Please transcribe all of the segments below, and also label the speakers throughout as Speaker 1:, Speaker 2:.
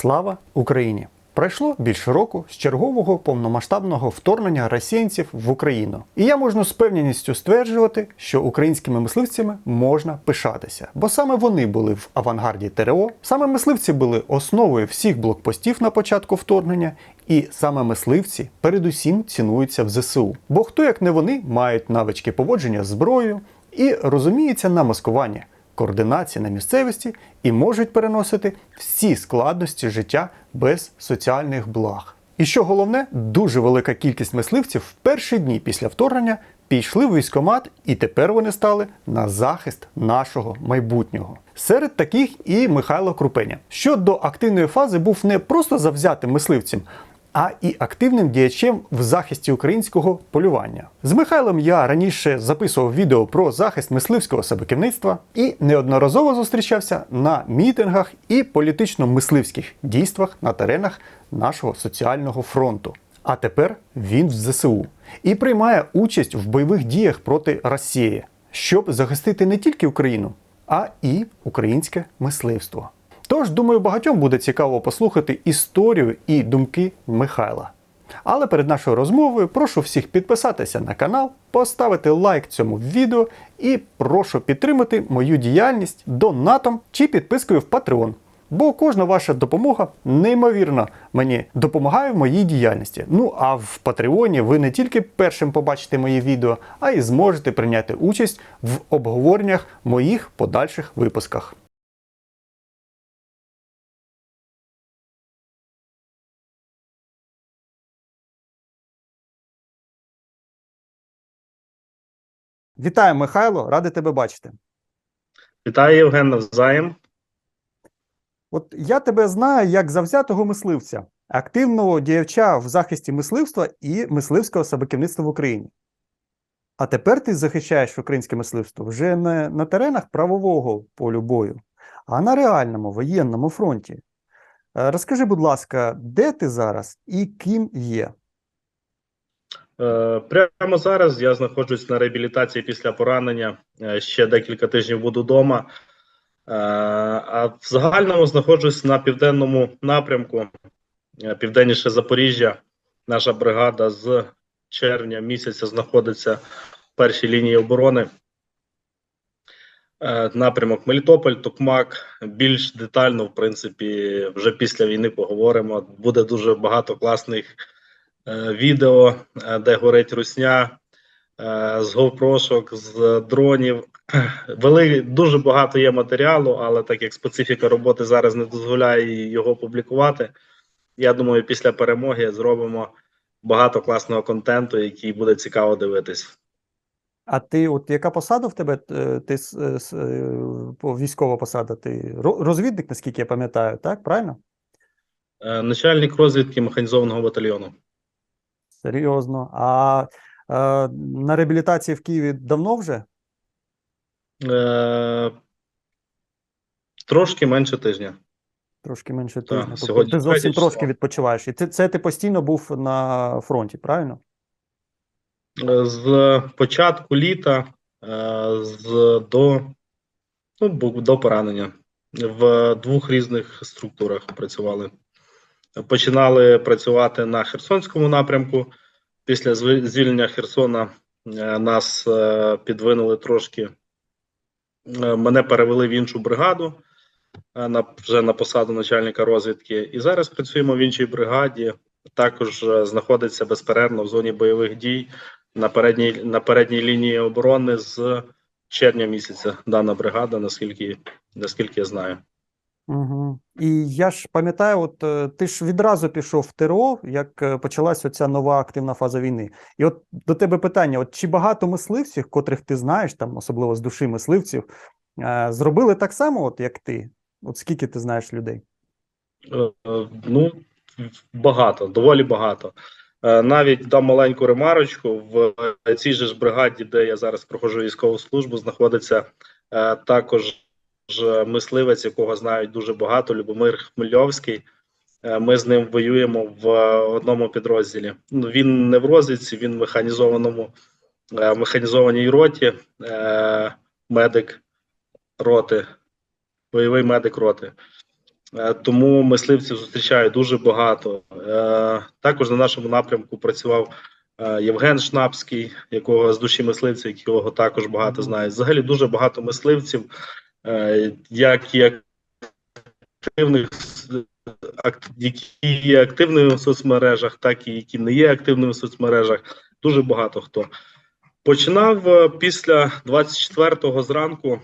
Speaker 1: Слава Україні! Пройшло більше року з чергового повномасштабного вторгнення росіянців в Україну. І я можу з певністю стверджувати, що українськими мисливцями можна пишатися, бо саме вони були в авангарді ТРО, саме мисливці були основою всіх блокпостів на початку вторгнення, і саме мисливці передусім цінуються в ЗСУ. Бо хто як не вони мають навички поводження з зброєю і розуміються на маскуванні координації на місцевості і можуть переносити всі складності життя без соціальних благ. І що головне, дуже велика кількість мисливців в перші дні після вторгнення пішли в військкомат, і тепер вони стали на захист нашого майбутнього. Серед таких і Михайло Крупеня, що до активної фази був не просто завзятим мисливцем, а і активним діячем в захисті українського полювання. З Михайлом я раніше записував відео про захист мисливського собаківництва і неодноразово зустрічався на мітингах і політично-мисливських дійствах на теренах нашого соціального фронту. А тепер він в ЗСУ і приймає участь в бойових діях проти Росії, щоб захистити не тільки Україну, а і українське мисливство. Тож, думаю, багатьом буде цікаво послухати історію і думки Михайла. Але перед нашою розмовою прошу всіх підписатися на канал, поставити лайк цьому відео і прошу підтримати мою діяльність донатом чи підпискою в Patreon. Бо кожна ваша допомога неймовірно мені допомагає в моїй діяльності. Ну а в Патреоні ви не тільки першим побачите мої відео, а й зможете прийняти участь в обговореннях моїх подальших випусках. Вітаю, Михайло, радий тебе бачити.
Speaker 2: Вітаю, Євген, навзаєм.
Speaker 1: От я тебе знаю як завзятого мисливця, активного діяча в захисті мисливства і мисливського собаківництва в Україні. А тепер ти захищаєш українське мисливство вже не на теренах правового полю бою, а на реальному воєнному фронті. Е, Розкажи, будь ласка, де ти зараз і ким є?
Speaker 2: Е, Прямо зараз я знаходжусь на реабілітації після поранення. Е, Ще декілька тижнів буду вдома. Е, А в загальному знаходжусь на південному напрямку, південніше Запоріжжя. Наша бригада з червня місяця знаходиться в першій лінії оборони. Напрямок Мелітополь, Токмак. Більш детально, в принципі, вже після війни поговоримо. Буде дуже багато класних відео, е, де горить русня е, з говпрошок, з дронів. Вели дуже багато є матеріалу, але так як специфіка роботи зараз не дозволяє його публікувати. Я думаю, після перемоги зробимо багато класного контенту, який буде цікаво дивитись.
Speaker 1: А ти, от яка посада в тебе? Е, Ти е, е, військова посада? Ти розвідник, наскільки я пам'ятаю, так? Правильно?
Speaker 2: Е, Начальник розвідки механізованого батальйону.
Speaker 1: Серйозно. А е, на реабілітації в Києві давно вже?
Speaker 2: Е, Трошки менше тижня.
Speaker 1: Трошки менше
Speaker 2: Так,
Speaker 1: тижня. Тобто
Speaker 2: сьогодні
Speaker 1: ти зовсім
Speaker 2: третє
Speaker 1: трошки відпочиваєш. І це, це ти постійно був на фронті, правильно?
Speaker 2: Е, З початку літа е, з до, ну, бу- до поранення в двох різних структурах працювали. Починали працювати на Херсонському напрямку. Після звільнення Херсона е, нас е, підвинули трошки. Е, Мене перевели в іншу бригаду на вже на посаду начальника розвідки. І зараз працюємо в іншій бригаді. Також знаходиться безперервно в зоні бойових дій на передній на передній лінії оборони з червня місяця. Дана бригада, наскільки наскільки я знаю.
Speaker 1: Угу. І я ж пам'ятаю, от е, ти ж відразу пішов в ТРО, як е, почалася оця нова активна фаза війни. І от до тебе питання: от чи багато мисливців, котрих ти знаєш, там особливо з душі мисливців, е, зробили так само, от як ти? От скільки ти знаєш людей?
Speaker 2: Ну, багато, доволі багато. Навіть дам маленьку ремарочку. В цій же ж бригаді, де я зараз проходжу військову службу, знаходиться також ж мисливець, якого знають дуже багато, Любомир Хмельовський. Е, Ми з ним воюємо в одному підрозділі. Ну, Він не в розвідці, він в механізованому е, механізованій роті, е, медик роти, бойовий медик роти. Е, Тому мисливців зустрічаю дуже багато. Е, Також на нашому напрямку працював е, Євген Шнапський, якого з душі мисливця, якого також багато знають. Взагалі дуже багато мисливців, е, як і активних, які є активними в соцмережах, так і які не є активними в соцмережах. Дуже багато хто. Починав е, після 24-го зранку,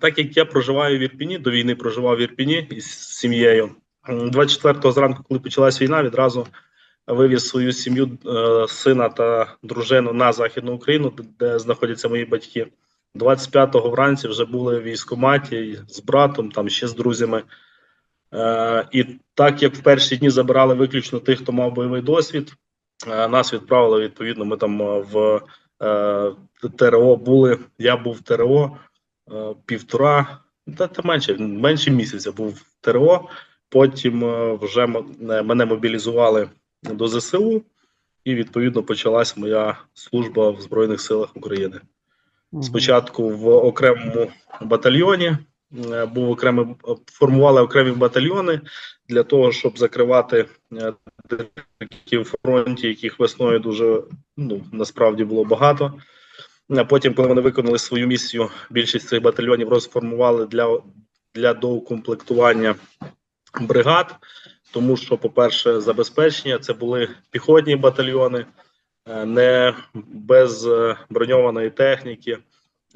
Speaker 2: так як я проживаю в Ірпіні, до війни проживав в Ірпіні із сім'єю. М, 24-го зранку, коли почалась війна, відразу вивіз свою сім'ю, е, сина та дружину на Західну Україну, де знаходяться мої батьки. 25-го вранці вже були в військкоматі з братом, там ще з друзями. Е, і так як в перші дні забирали виключно тих, хто мав бойовий досвід, е, нас відправили відповідно. Ми там е, в е, ТРО були. Я був в ТРО е, півтора, та, та менше, менше місяця був в ТРО. Потім е, вже е, мене мобілізували до ЗСУ, і відповідно почалась моя служба в Збройних силах України. Спочатку в окремому батальйоні е, був окремий формували окремі батальйони для того, щоб закривати е, дірки в фронті, яких весною дуже ну насправді було багато. А потім, коли вони виконали свою місію, більшість цих батальйонів розформували для, для доукомплектування бригад, тому що, по-перше, забезпечення це були піхотні батальйони, не без е, броньованої техніки.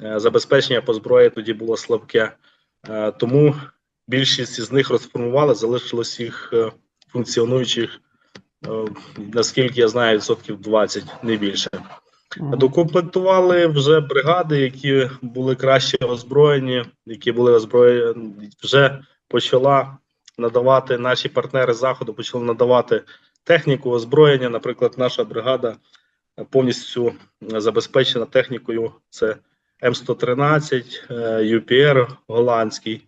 Speaker 2: Е, Забезпечення по зброї тоді було слабке, Е, тому більшість із них розформували, залишилось їх е, функціонуючих, е, наскільки я знаю, відсотків 20, не більше. Докомплектували вже бригади, які були краще озброєні, які були озброєні, вже почала надавати наші партнери заходу, почали надавати техніку, озброєння. Наприклад, наша бригада повністю забезпечена технікою. Це М113, е, UPR голландський.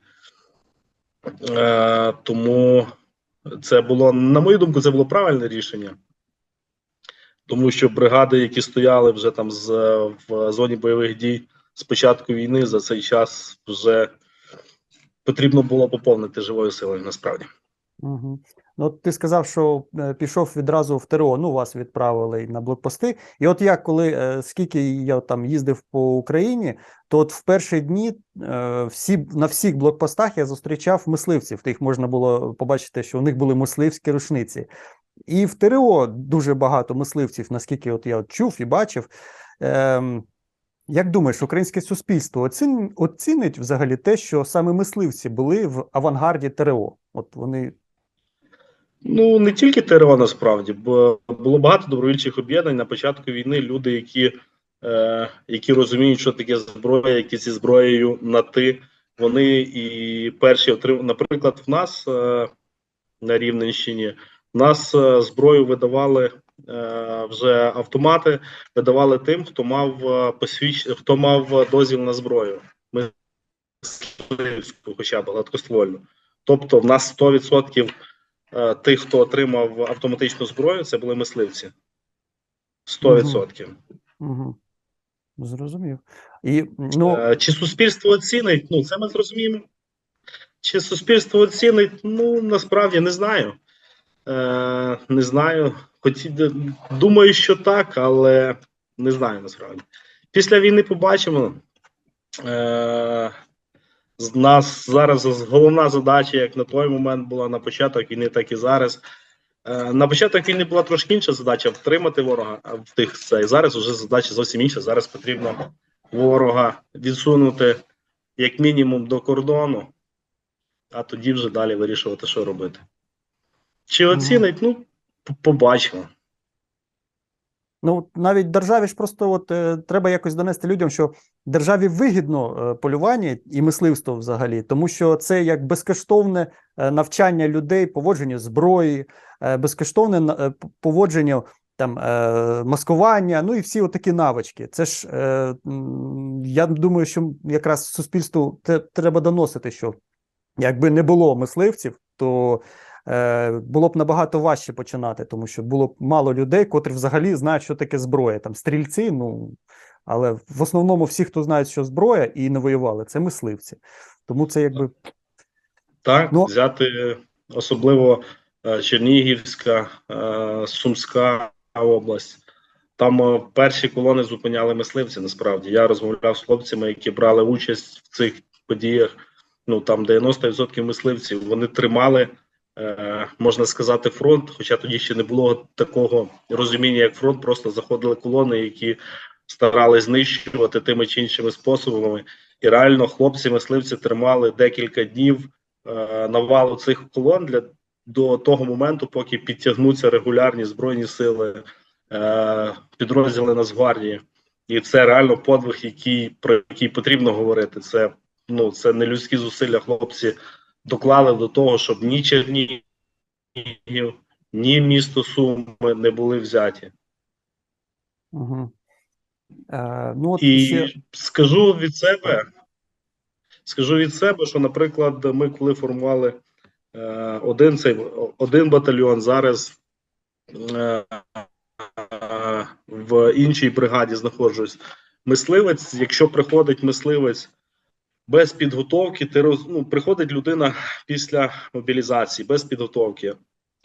Speaker 2: Е, Тому це було, на мою думку, це було правильне рішення. Тому що бригади, які стояли вже там з, в зоні бойових дій з початку війни, за цей час вже потрібно було поповнити живою силою насправді.
Speaker 1: Угу. Ну, ти сказав, що е, пішов відразу в ТРО, ну, вас відправили на блокпости. І от я, коли е, скільки я там їздив по Україні, то от в перші дні е, всі, на всіх блокпостах я зустрічав мисливців. Їх можна було побачити, що у них були мисливські рушниці. І в ТРО дуже багато мисливців, наскільки от я от чув і бачив. Ем, як думаєш, українське суспільство оцін... оцінить взагалі те, що саме мисливці були в авангарді ТРО? От вони
Speaker 2: Ну не тільки ТРО насправді, бо було багато добровільчих об'єднань на початку війни. Люди, які, е, які розуміють, що таке зброя, які зі зброєю на ти, вони і перші отримали. Наприклад, в нас е, на Рівненщині в нас е, зброю видавали е, вже автомати, видавали тим, хто мав е, посвідч... хто мав дозвіл на зброю. Ми хоча б гладкоствольну. Тобто, в нас 100% е, тих, хто отримав автоматичну зброю, це були мисливці. 100%.
Speaker 1: Угу. Зрозумів. І ну,
Speaker 2: Е, Чи суспільство оцінить? Ну, це ми зрозуміємо. Чи суспільство оцінить? Ну, насправді не знаю. Е, не знаю. Хоч думаю, що так, але не знаю насправді. Після війни побачимо. Е, з нас зараз головна задача, як на той момент була на початок війни, так і зараз. Е, на початок війни була трошки інша задача втримати ворога в тих цей. Зараз вже задача зовсім інша. Зараз потрібно ворога відсунути як мінімум до кордону, а тоді вже далі вирішувати, що робити. Чи оцінить? Ну, побачимо.
Speaker 1: Ну навіть державі ж просто от е, треба якось донести людям, що державі вигідно е, полювання і мисливство взагалі, тому що це як безкоштовне е, навчання людей поводженню зброї, е, безкоштовне е, п- поводженню там е, маскування, ну і всі отакі навички. Це ж е, я думаю, що якраз суспільству те- треба доносити, що якби не було мисливців, то було б набагато важче починати, тому що було б мало людей, котрі взагалі знають, що таке зброя. Там стрільці, ну але в основному всі, хто знають, що зброя і не воювали, це мисливці. Тому це якби
Speaker 2: Так,
Speaker 1: Ну-
Speaker 2: взяти особливо е, Чернігівська, е, Сумська область. Там е, перші колони зупиняли мисливці. Насправді я розмовляв з хлопцями, які брали участь в цих подіях. Ну там 90% мисливців вони тримали, е, можна сказати, фронт. Хоча тоді ще не було такого розуміння, як фронт. Просто заходили колони, які старались знищувати тими чи іншими способами. І реально хлопці-мисливці тримали декілька днів е, навалу цих колон для до того моменту, поки підтягнуться регулярні збройні сили, е, підрозділи Нацгвардії. І це реально подвиг, який про який потрібно говорити. Це ну це не людські зусилля. Хлопці доклали до того, щоб ні Чернігів, ні місто Суми не були взяті.
Speaker 1: Угу. Е, ну, от
Speaker 2: І
Speaker 1: ще...
Speaker 2: скажу від себе, скажу від себе, що, наприклад, ми коли формували е, один цей один батальйон, зараз е, в іншій бригаді знаходжусь. Мисливець, якщо приходить мисливець без підготовки, ти роз, ну, приходить людина після мобілізації без підготовки.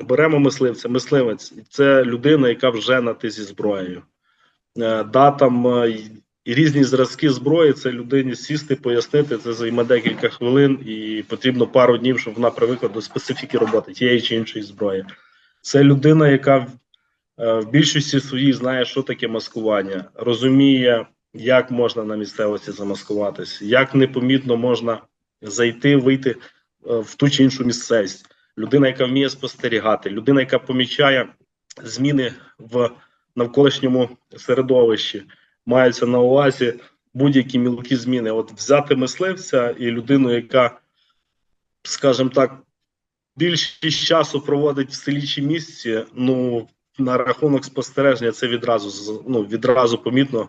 Speaker 2: Беремо мисливця, мисливець це людина, яка вже на ти зі зброєю. Е, да, там е, і різні зразки зброї, це людині сісти, пояснити, це займе декілька хвилин, і потрібно пару днів, щоб вона привикла до специфіки роботи тієї чи іншої зброї. Це людина, яка е, в більшості своїй знає, що таке маскування, розуміє, як можна на місцевості замаскуватись, як непомітно можна зайти, вийти е, в ту чи іншу місцевість. Людина, яка вміє спостерігати, людина, яка помічає зміни в навколишньому середовищі, маються на увазі будь-які мілкі зміни. От взяти мисливця і людину, яка, скажімо так, більшість часу проводить в селі чи місці, ну на рахунок спостереження, це відразу ну, відразу помітно.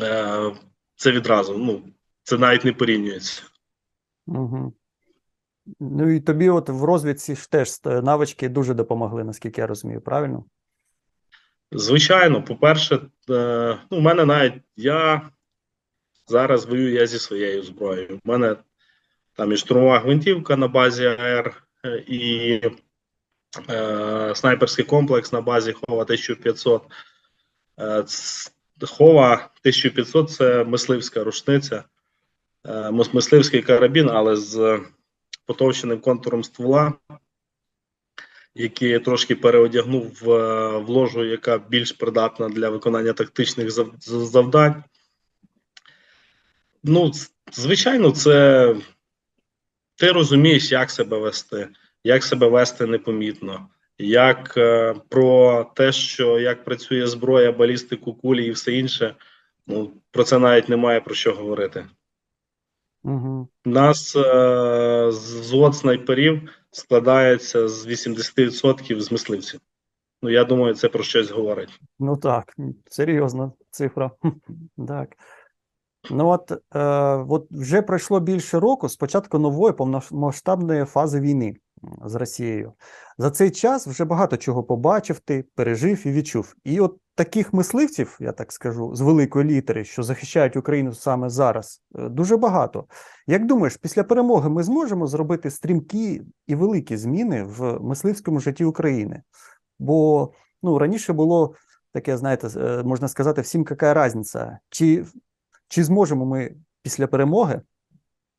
Speaker 2: Е, Це відразу, ну це навіть не порівнюється.
Speaker 1: Угу. Ну і тобі от в розвідці ж теж навички дуже допомогли, наскільки я розумію, правильно?
Speaker 2: Звичайно, по-перше, е, ну, у мене навіть я зараз воюю я зі своєю зброєю. У мене там і штурмова гвинтівка на базі АР, е, і е, снайперський комплекс на базі Хова 1500. Е, Хова 1500 це мисливська рушниця, е, мисливський карабін, але з потовщеним контуром ствола який я трошки переодягнув в, в ложу, яка більш придатна для виконання тактичних зав- завдань. Ну, звичайно, це ти розумієш, як себе вести, як себе вести непомітно, як е, про те, що як працює зброя, балістику, кулі і все інше. Ну, про це навіть немає про що говорити.
Speaker 1: Угу.
Speaker 2: Нас е, звод снайперів складається з 80% з мисливців. Ну, я думаю, це про щось говорить.
Speaker 1: Ну так, серйозна цифра. Так. Ну от, е, от вже пройшло більше року з початку нової повномасштабної фази війни з Росією. За цей час вже багато чого побачив ти, пережив і відчув. І от таких мисливців, я так скажу, з великої літери, що захищають Україну саме зараз, е, дуже багато. Як думаєш, після перемоги ми зможемо зробити стрімкі і великі зміни в мисливському житті України? Бо ну, раніше було таке, знаєте, е, можна сказати, всім яка різниця. Чи, чи зможемо ми після перемоги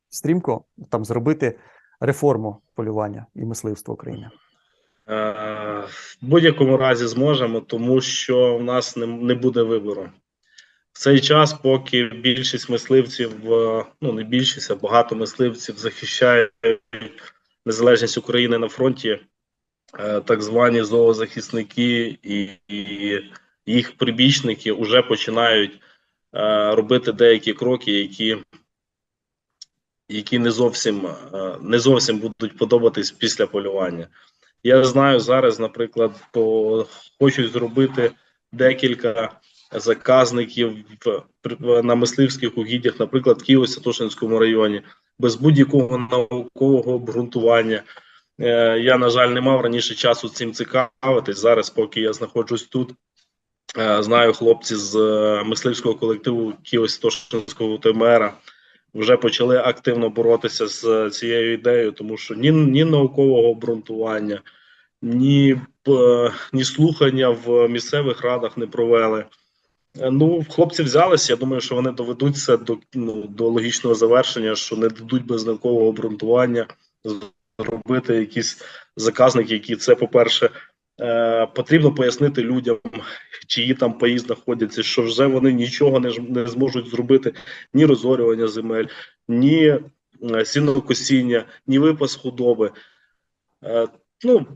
Speaker 1: стрімко там зробити реформу полювання і мисливства України?
Speaker 2: Е, в будь-якому разі зможемо, тому що в нас не, не буде вибору. В цей час, поки більшість мисливців, е, ну не більшість, а багато мисливців захищають незалежність України на фронті, е, так звані зоозахисники і, і їх прибічники вже починають робити деякі кроки, які, які не зовсім е, не зовсім будуть подобатись після полювання. Я знаю зараз, наприклад, то хочуть зробити декілька заказників на мисливських угіддях, наприклад, в Києво-Святошинському районі, без будь-якого наукового обґрунтування. Е, я, на жаль, не мав раніше часу цим цікавитись. Зараз, поки я знаходжусь тут, е, знаю хлопці з мисливського колективу Києво-Святошинського УТМР. Вже почали активно боротися з цією ідеєю, тому що ні, ні наукового обґрунтування, ні, е, ні слухання в місцевих радах не провели. Е, Ну, хлопці взялися. Я думаю, що вони доведуть це до, ну, до логічного завершення, що не дадуть без наукового обґрунтування зробити якісь заказники, які це, по-перше, е, потрібно пояснити людям, чиї там паї знаходяться, що вже вони нічого не, не зможуть зробити, ні розорювання земель, ні е, сінокосіння, ні випас худоби. Е, ну,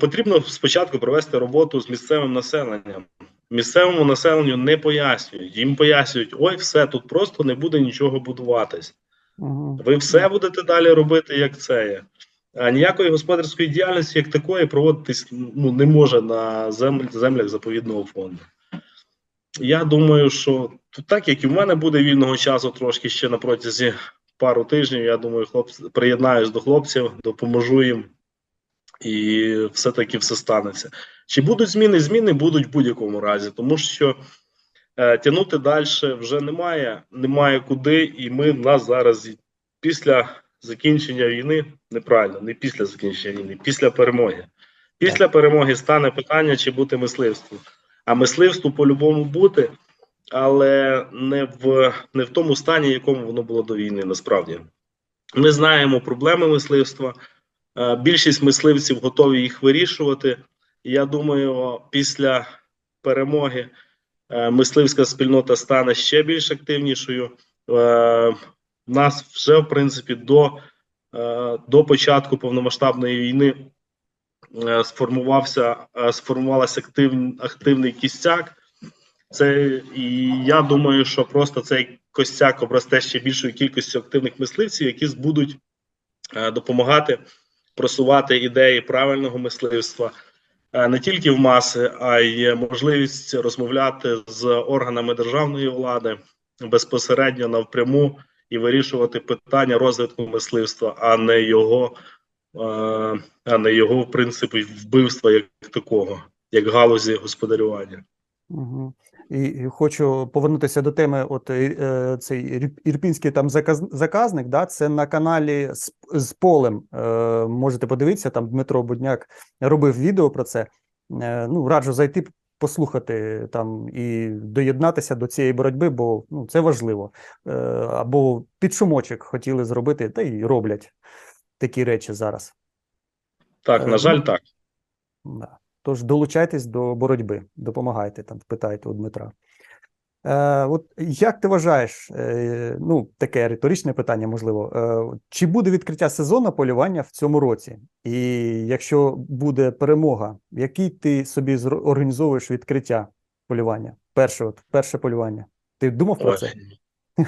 Speaker 2: потрібно спочатку провести роботу з місцевим населенням. Місцевому населенню не пояснюють. Їм пояснюють, ой, все, тут просто не буде нічого будуватись.
Speaker 1: Угу.
Speaker 2: Ви все будете далі робити, як це є. А ніякої господарської діяльності, як такої, проводитись ну, не може на земль, землях заповідного фонду. Я думаю, що так як і в мене буде вільного часу трошки ще на протязі пару тижнів, я думаю, хлопці приєднаюсь до хлопців, допоможу їм, і все-таки все станеться. Чи будуть зміни? Зміни будуть в будь-якому разі, тому що е, тягнути далі вже немає, немає куди, і ми в нас зараз після закінчення війни, неправильно, не після закінчення війни, після перемоги. Після перемоги стане питання, чи бути мисливством. А мисливству по-любому бути, але не в, не в тому стані, якому воно було до війни, насправді. Ми знаємо проблеми мисливства. Е, Більшість мисливців готові їх вирішувати. Я думаю, після перемоги е, мисливська спільнота стане ще більш активнішою. Нас вже, в принципі, до, е, до початку повномасштабної війни е, сформувався, е, сформувалася актив, активний кістяк. Це і я думаю, що просто цей костяк обросте ще більшою кількістю активних мисливців, які будуть допомагати просувати ідеї правильного мисливства не тільки в маси, а й можливість розмовляти з органами державної влади безпосередньо навпряму і вирішувати питання розвитку мисливства, а не його, е, а не його в принципі вбивства як такого, як галузі господарювання.
Speaker 1: Угу. І, хочу повернутися до теми. От е, е, цей ірпінський там заказ, заказник, да, це на каналі з, з полем. Можете подивитися, там Дмитро Будняк робив відео про це. Ну, раджу зайти послухати там і доєднатися до цієї боротьби, бо ну, це важливо. Е, або під шумочок хотіли зробити, та й роблять такі речі зараз.
Speaker 2: Так,
Speaker 1: Е,
Speaker 2: на жаль,
Speaker 1: ну,
Speaker 2: так.
Speaker 1: Тож долучайтесь до боротьби, допомагайте там, питайте у Дмитра. Е, от як ти вважаєш, е, ну таке риторичне питання, можливо, е, чи буде відкриття сезону полювання в цьому році? І якщо буде перемога, який ти собі організовуєш відкриття полювання? Перше, от, перше полювання. Ти думав про
Speaker 2: Ой,
Speaker 1: це?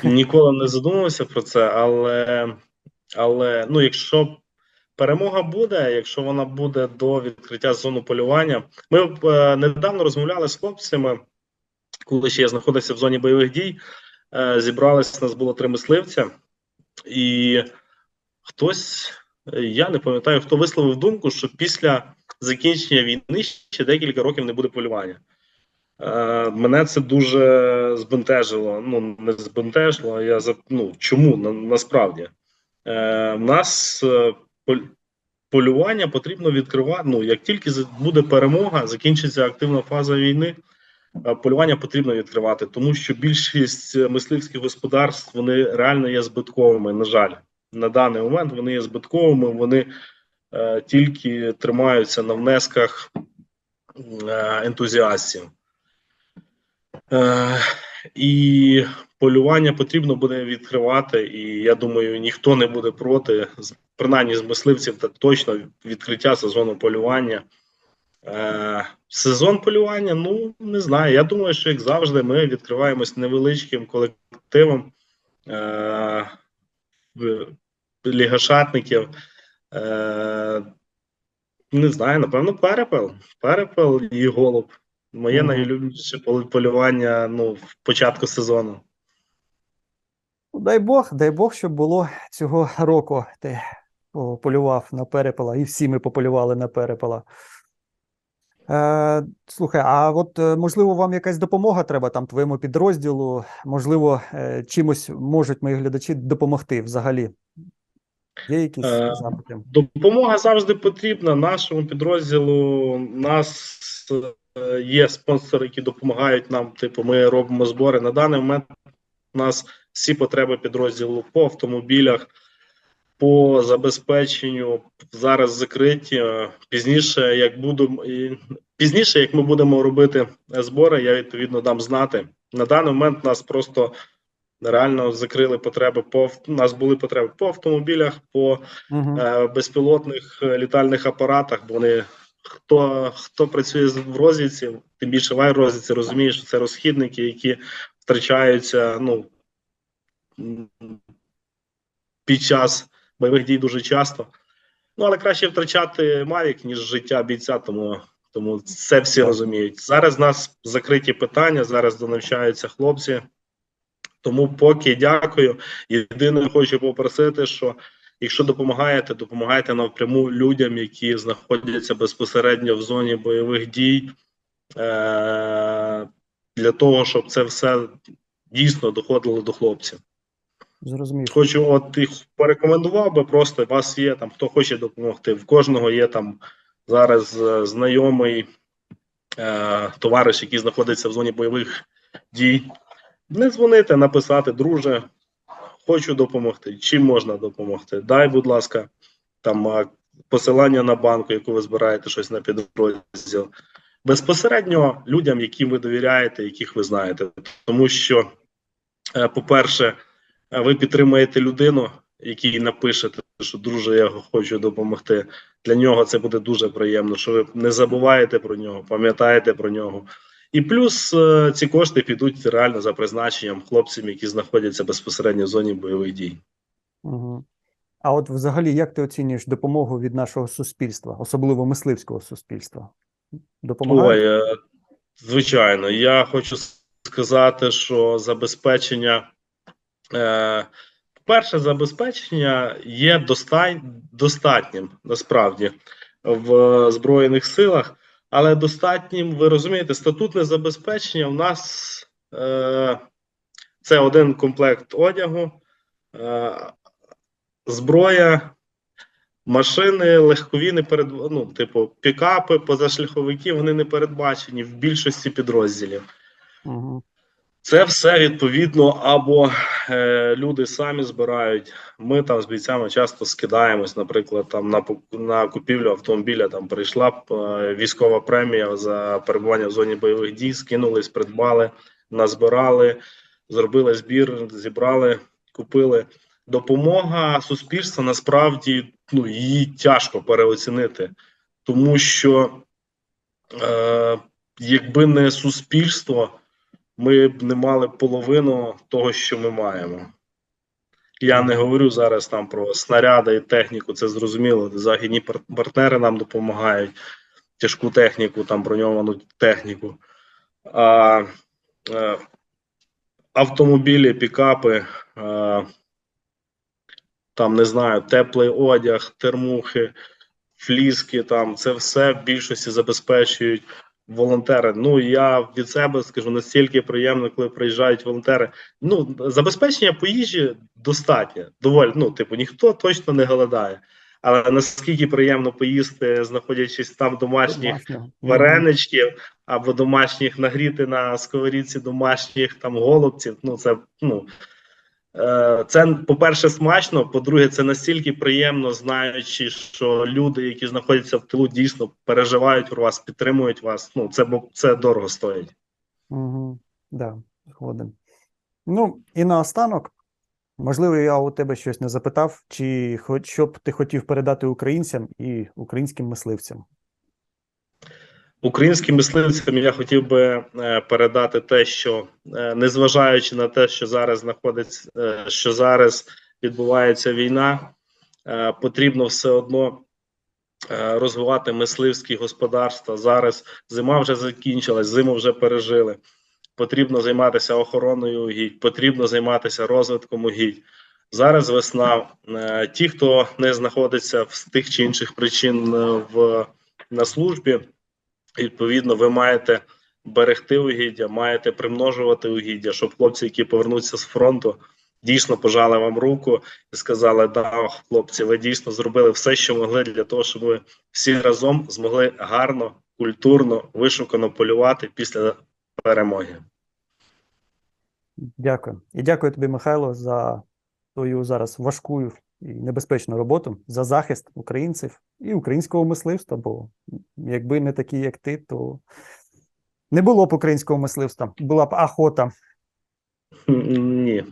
Speaker 2: Ніколи не задумувався про це, але, але ну, якщо перемога буде, якщо вона буде до відкриття зону полювання, ми е, недавно розмовляли з хлопцями, коли ще я знаходився в зоні бойових дій. Е, зібрались, нас було три мисливця, і хтось, е, я не пам'ятаю, хто висловив думку, що після закінчення війни ще декілька років не буде полювання. Е, мене це дуже збентежило. Ну, не збентежило, я за ну чому на, насправді е, нас полювання потрібно відкривати. Ну, як тільки буде перемога, закінчиться активна фаза війни. Е, Полювання потрібно відкривати, тому що більшість е, мисливських господарств вони реально є збитковими. На жаль, на даний момент вони є збитковими. Вони е, тільки тримаються на внесках е, ентузіастів. Е, і полювання потрібно буде відкривати, і я думаю, ніхто не буде проти, принаймні з мисливців, так точно відкриття сезону полювання. Е, сезон полювання, ну не знаю. Я думаю, що як завжди, ми відкриваємось невеличким колективом е, лігашатників. Е, не знаю, напевно, перепел. Перепел і голуб. Моє
Speaker 1: Мгм.
Speaker 2: найулюбленіше пол- полювання ну, в початку сезону.
Speaker 1: Ну, Дай Бог, дай Бог, щоб було цього року. Ти полював на перепела, і всі ми пополювали на перепела. Е, слухай, а от е, можливо, вам якась допомога треба там твоєму підрозділу? Можливо, е, чимось можуть мої глядачі допомогти взагалі? Є якісь
Speaker 2: Е,
Speaker 1: запити?
Speaker 2: Допомога завжди потрібна нашому підрозділу. У нас е, є спонсори, які допомагають нам. Типу, ми робимо збори. На даний момент у нас всі потреби підрозділу по автомобілях, по забезпеченню зараз закриті. Е, Пізніше, як буду і- пізніше, як ми будемо робити збори, я відповідно дам знати. На даний момент нас просто реально закрили потреби по у нас були потреби по автомобілях, по
Speaker 1: Угу.
Speaker 2: е, безпілотних е, літальних апаратах. Бо вони хто хто працює в розвідці, тим більше в аеророзвідці, розуміє, що це розхідники, які втрачаються ну під час бойових дій дуже часто. Ну але краще втрачати Мавік, ніж життя бійця, тому. Тому це всі розуміють. Зараз в нас закриті питання, зараз донавчаються хлопці. Тому поки дякую. Єдине хочу попросити, що якщо допомагаєте, допомагайте напряму людям, які знаходяться безпосередньо в зоні бойових дій, е- для того, щоб це все дійсно доходило до хлопців.
Speaker 1: Зрозумів.
Speaker 2: Хочу, от їх порекомендував би просто у вас є там, хто хоче допомогти. В кожного є там зараз е, знайомий е, товариш, який знаходиться в зоні бойових дій. Не дзвонити, написати, друже, хочу допомогти. Чим можна допомогти? Дай, будь ласка, там е, посилання на банку, яку ви збираєте щось на підрозділ. Безпосередньо людям, яким ви довіряєте, яких ви знаєте. Тому що, е, по-перше, е, ви підтримуєте людину, якій напишете, що друже, я хочу допомогти. Для нього це буде дуже приємно, що ви не забуваєте про нього, пам'ятаєте про нього. І плюс е, ці кошти підуть реально за призначенням хлопцям, які знаходяться безпосередньо в зоні бойових дій.
Speaker 1: Угу. А от взагалі, як ти оцінюєш допомогу від нашого суспільства, особливо мисливського суспільства? Допомагають?
Speaker 2: Ой, е, звичайно, я хочу сказати, що забезпечення, перше, забезпечення є достатнім насправді в е, Збройних силах, але достатнім, ви розумієте, статутне забезпечення в нас е, це один комплект одягу, е, зброя. Машини легкові не перед ну, типу, пікапи, позашляховики, вони не передбачені в більшості підрозділів.
Speaker 1: Угу.
Speaker 2: Це все відповідно, або е, люди самі збирають. Ми там з бійцями часто скидаємось, наприклад, там на на купівлю автомобіля. Там прийшла е, військова премія за перебування в зоні бойових дій, скинулись, придбали, назбирали, зробили збір, зібрали, купили. Допомога суспільства насправді ну її тяжко переоцінити, тому що е, якби не суспільство ми б не мали половину того, що ми маємо. Я не говорю зараз там про снаряди і техніку, це зрозуміло. Західні партнери нам допомагають, тяжку техніку, там броньовану техніку. А, е, автомобілі, пікапи, е, там не знаю, теплий одяг, термухи, фліски, там це все в більшості забезпечують волонтери. Ну я від себе скажу настільки приємно, коли приїжджають волонтери. Ну забезпечення по їжі достатньо. Доволі ну, типу, ніхто точно не голодає. Але наскільки приємно поїсти, знаходячись там домашніх
Speaker 1: Домашнього.
Speaker 2: вареничків або домашніх нагріти на сковорідці домашніх там голубців. Ну це ну це по-перше, смачно. По-друге, це настільки приємно, знаючи, що люди, які знаходяться в тилу, дійсно переживають про вас, підтримують вас. Ну це це дорого стоїть.
Speaker 1: Угу. Да, згоден. Ну, і наостанок, можливо, я у тебе щось не запитав, чи хоч що б ти хотів передати українцям і українським мисливцям?
Speaker 2: Українським мисливцям я хотів би е, передати те, що е, незважаючи на те, що зараз знаходиться, е, що зараз відбувається війна, потрібно все одно розвивати мисливські господарства. Зараз зима вже закінчилась, зиму вже пережили. Потрібно займатися охороною угідь, потрібно займатися розвитком угідь. Зараз весна. Ті, хто не знаходиться з тих чи інших причин в на службі Відповідно, ви маєте берегти угіддя, маєте примножувати угіддя, щоб хлопці, які повернуться з фронту, дійсно пожали вам руку і сказали: да, хлопці, ви дійсно зробили все, що могли для того, щоб ви всі разом змогли гарно, культурно, вишукано полювати після перемоги.
Speaker 1: Дякую. І дякую тобі, Михайло, за твою зараз важку і небезпечну роботу, за захист українців і українського мисливства. Бо якби не такі, як ти, то не було б українського мисливства, була б охота.
Speaker 2: Ні.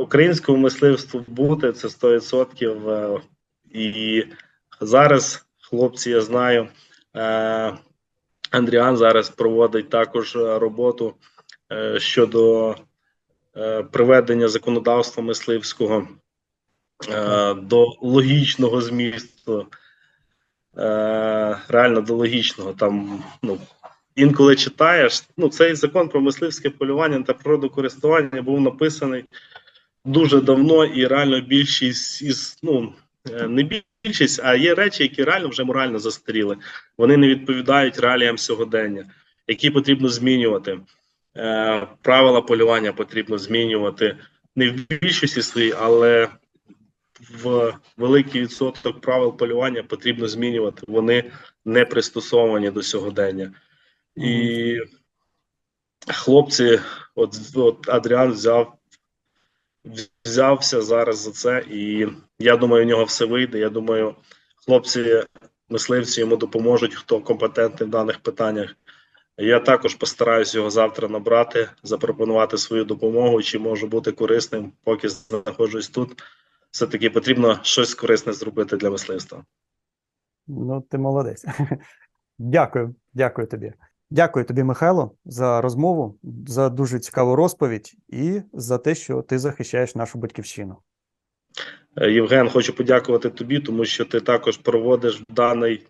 Speaker 2: Українському мисливству бути це 100%. е, І зараз, хлопці, я знаю, е, Андріан зараз проводить також роботу е, щодо приведення законодавства мисливського е, до логічного змісту. Е, Реально до логічного. Там, ну, інколи читаєш, ну, цей закон про мисливське полювання та природокористування був написаний дуже давно, і реально більшість із ну е, не більшість, а є речі, які реально вже морально застаріли. Вони не відповідають реаліям сьогодення, які потрібно змінювати. Правила полювання потрібно змінювати не в більшості своїй, але в великий відсоток правил полювання потрібно змінювати. Вони не пристосовані до сьогодення. І хлопці, от, от Адріан взяв, взявся зараз за це, і я думаю, у нього все вийде. Я думаю, хлопці, мисливці йому допоможуть, хто компетентний в даних питаннях. Я також постараюсь його завтра набрати, запропонувати свою допомогу, чи можу бути корисним, поки знаходжусь тут. Все-таки потрібно щось корисне зробити для мисливства.
Speaker 1: Ну, ти молодець. Дякую, дякую тобі. Дякую тобі, Михайло, за розмову, за дуже цікаву розповідь і за те, що ти захищаєш нашу батьківщину.
Speaker 2: Е, Євген, хочу подякувати тобі, тому що ти також проводиш в даний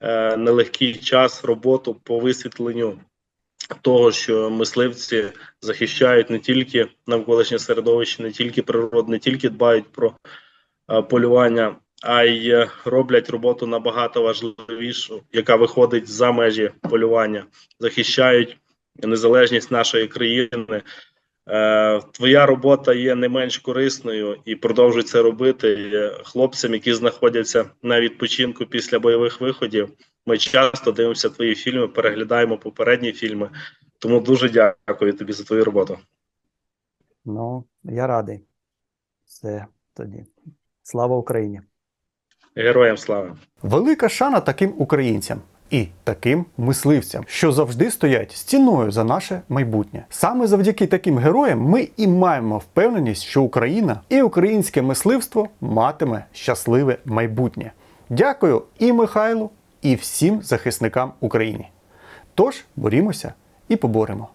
Speaker 2: е, нелегкий час роботу по висвітленню того, що мисливці захищають не тільки навколишнє середовище, не тільки природу, не тільки дбають про е, полювання, а й е, роблять роботу набагато важливішу, яка виходить за межі полювання, захищають незалежність нашої країни. Е, Твоя робота є не менш корисною і продовжуй це робити хлопцям, які знаходяться на відпочинку після бойових виходів. Ми часто дивимося твої фільми, переглядаємо попередні фільми. Тому дуже дякую тобі за твою роботу.
Speaker 1: Ну, я радий. Все тоді. Слава Україні!
Speaker 2: Героям слава!
Speaker 1: Велика шана таким українцям і таким мисливцям, що завжди стоять стіною за наше майбутнє. Саме завдяки таким героям ми і маємо впевненість, що Україна і українське мисливство матиме щасливе майбутнє. Дякую і Михайлу, і всім захисникам України. Тож борімося і поборемо.